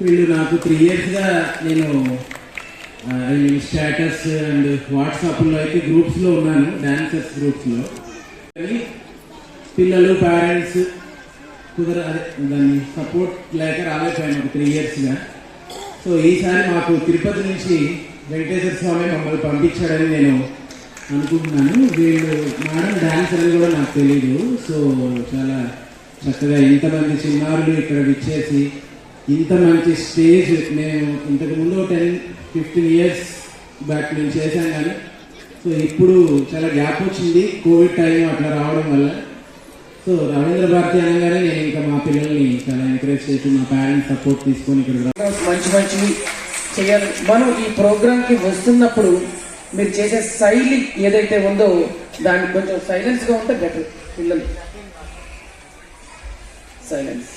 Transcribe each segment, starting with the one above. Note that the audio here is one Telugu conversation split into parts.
వీళ్ళు నాకు త్రీ ఇయర్స్గా నేను ఐ మీన్ స్టేటస్ అండ్ వాట్సాప్లో అయితే గ్రూప్స్లో ఉన్నాను డాన్సర్స్ గ్రూప్స్లో కానీ పిల్లలు పేరెంట్స్ కుదర దాన్ని సపోర్ట్ లేక రాలేకపోయాను ఒక త్రీ ఇయర్స్గా సో ఈసారి మాకు తిరుపతి నుంచి వెంకటేశ్వర స్వామి మమ్మల్ని పంపించాడని నేను అనుకుంటున్నాను. వీళ్ళు మేడం డ్యాన్స్ అనేది కూడా నాకు తెలియదు సో చాలా చక్కగా ఇంతమంది చిన్నారులు ఇక్కడ విచ్చేసి ఇంత మంచి స్టేజ్ నేను ఇంతకు ముందు టెన్ ఫిఫ్టీన్ ఇయర్స్ బ్యాక్ నేను చేశాను కానీ సో ఇప్పుడు చాలా గ్యాప్ వచ్చింది కోవిడ్ టైం అట్లా రావడం వల్ల. సో రవీంద్ర భారతి అనగానే నేను ఇంకా మా పిల్లల్ని చాలా ఎంకరేజ్ చేసి మా పేరెంట్స్ సపోర్ట్ తీసుకొని ఇక్కడ మంచి మంచివి చేయాలి. మనం ఈ ప్రోగ్రామ్కి వస్తున్నప్పుడు మీరు చేసే శైలి ఏదైతే ఉందో దాన్ని కొంచెం సైలెన్స్గా ఉంటే బెటర్ పిల్లలు. సైలెన్స్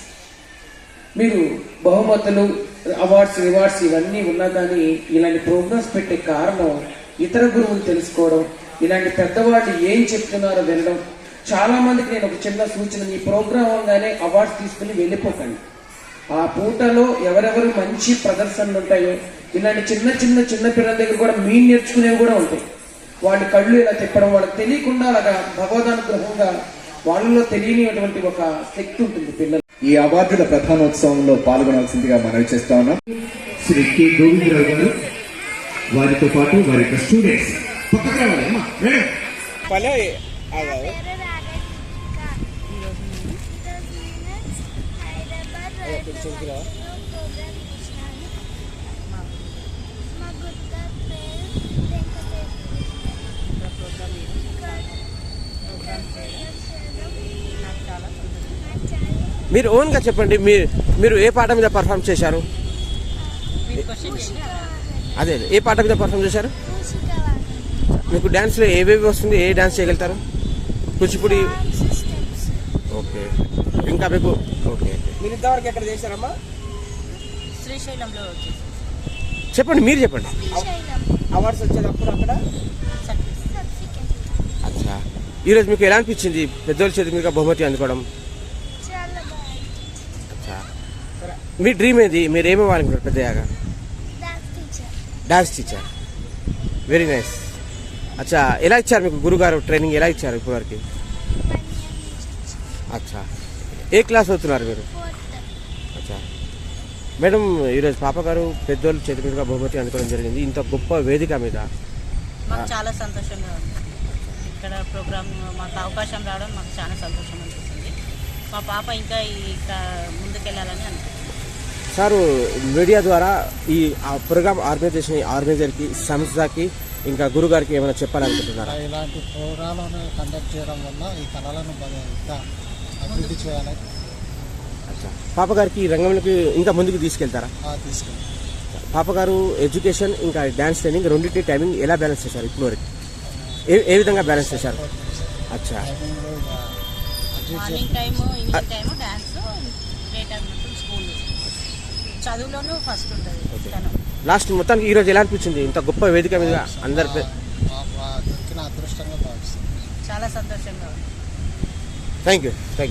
మీరు బహుమతులు అవార్డ్స్ రివార్డ్స్ ఇవన్నీ ఉన్నా కానీ ఇలాంటి ప్రోగ్రామ్స్ పెట్టే కారణం ఇతర గురువులు తెలుసుకోవడం ఇలాంటి పెద్దవాళ్ళు ఏం చెప్తున్నారో వినడం. చాలా మందికి నేను ఒక చిన్న సూచన ఈ ప్రోగ్రామ్ అవగానే అవార్డ్స్ తీసుకుని వెళ్ళిపోకండి ఆ పూటలో ఎవరెవరు మంచి ప్రదర్శనలు ఉంటాయో ఇలాంటి చిన్న చిన్న చిన్న పిల్లల దగ్గర కూడా మీ నేర్చుకునేవి కూడా ఉంటాయి. వాళ్ళ కళ్ళు ఇలా తిప్పడం వాళ్ళకి తెలియకుండా అలాగా భగవదానుగ్రహంగా వాళ్ళలో తెలియనిటువంటి ఒక శక్తి ఉంటుంది పిల్లలు ఈ అవార్డుల ప్రధానోత్సవంలో పాల్గొనాల్సిందిగా మనవి చేస్తా ఉన్నాం. శ్రీ కె. గోవిందరావు గారు వారితో పాటు వారి యొక్క స్టూడెంట్స్. పక్కకు రావాలి మేడం నా పేరు రాగేశ్వరిక. ఈరోజు నేను హైదరాబాద్ రైల్వే ప్రోగ్రామ్ చేశాను. మా గుర్త పేరు వెంకటేశ్వరి. ప్రోగ్రామ్ చేయడం నాకు చాలా మీరు ఓన్గా చెప్పండి మీరు మీరు ఏ పాట మీద పర్ఫామ్ చేశారు? అదే ఏ పాట మీద పర్ఫామ్ చేశారు. మీకు డ్యాన్స్లో ఏవేవి వస్తుంది ఏ డ్యాన్స్ చేయగలుగుతారు? కూచిపూడి. ఓకే. ఇంకా మీకు ఓకే మీరు ఇంతవరకు ఎక్కడ చేశారమ్మా? శ్రీశైలంలో చెప్పండి మీరు చెప్పండి. అవార్డ్స్ వచ్చేటప్పుడు అక్కడ? అచ్చా. ఈరోజు మీకు ఎలా అనిపించింది? పెద్దోళ్ళ చేతి మీద బహుమతి అందుకోవడం? మీ డ్రీమ్ ఏది? మీరు ఏమి అవ్వాలనుకుంటారు పెద్దయ్యాక? Dance teacher dance teacher very nice అచ్చా ఎలా ఇచ్చారు మీకు గురుగారు ట్రైనింగ్ ఎలా ఇచ్చారు ఇప్పటివరకు? అచ్చా. ఏ క్లాస్ అవుతున్నారు మీరు? అచ్చా. మేడం ఈరోజు పాప గారు పెద్దోళ్ళు చేతి మీదుగా బహుమతి అందుకోవడం జరిగింది. ఇంత గొప్ప వేదిక మీద. మాకు చాలా సంతోషంగా ఉంది. ఇక్కడ ప్రోగ్రామ్ మాకు అవకాశం రావడం మాకు చాలా సంతోషం అనిపిస్తుంది. మా పాప ఇంకా ఇంకా ముందుకెళ్ళాలని అనుకుంటున్నాను సారు మీడియా ద్వారా ఈ ఆ ప్రోగ్రామ్ ఆర్గనైజేషన్ ఆర్గనైజర్కి సంస్థకి ఇంకా గురుగారికి ఏమైనా చెప్పాలనుకుంటున్నారా? ఇలాంటి ప్రోగ్రాలను కండక్ట్ చేయడం వల్ల ఈ కళలను అభివృద్ధి అచ్చా. పాప గారికి ఈ రంగంలోకి ఇంకా ముందుకు తీసుకెళ్తారా? ఆ, తీసుకెళ్ళి పాప గారు ఎడ్యుకేషన్ ఇంకా డ్యాన్స్ ట్రైనింగ్ రెండింటి టైమింగ్ ఎలా బ్యాలెన్స్ చేశారు ఇప్పటివరకు? ఏ ఏ విధంగా బ్యాలెన్స్ చేశారు? అచ్చా. Morning time evening time dance చదువులోనూ first ఉంటుంది. తను. లాస్ట్ మొత్తానికి ఈరోజు ఎలా అనిపించింది? ఇంత గొప్ప వేదిక మీద అందరి పే- దొరికిన అదృష్టంగా భావిస్తాం చాలా సంతోషంగా ఉంది. Thank you thank you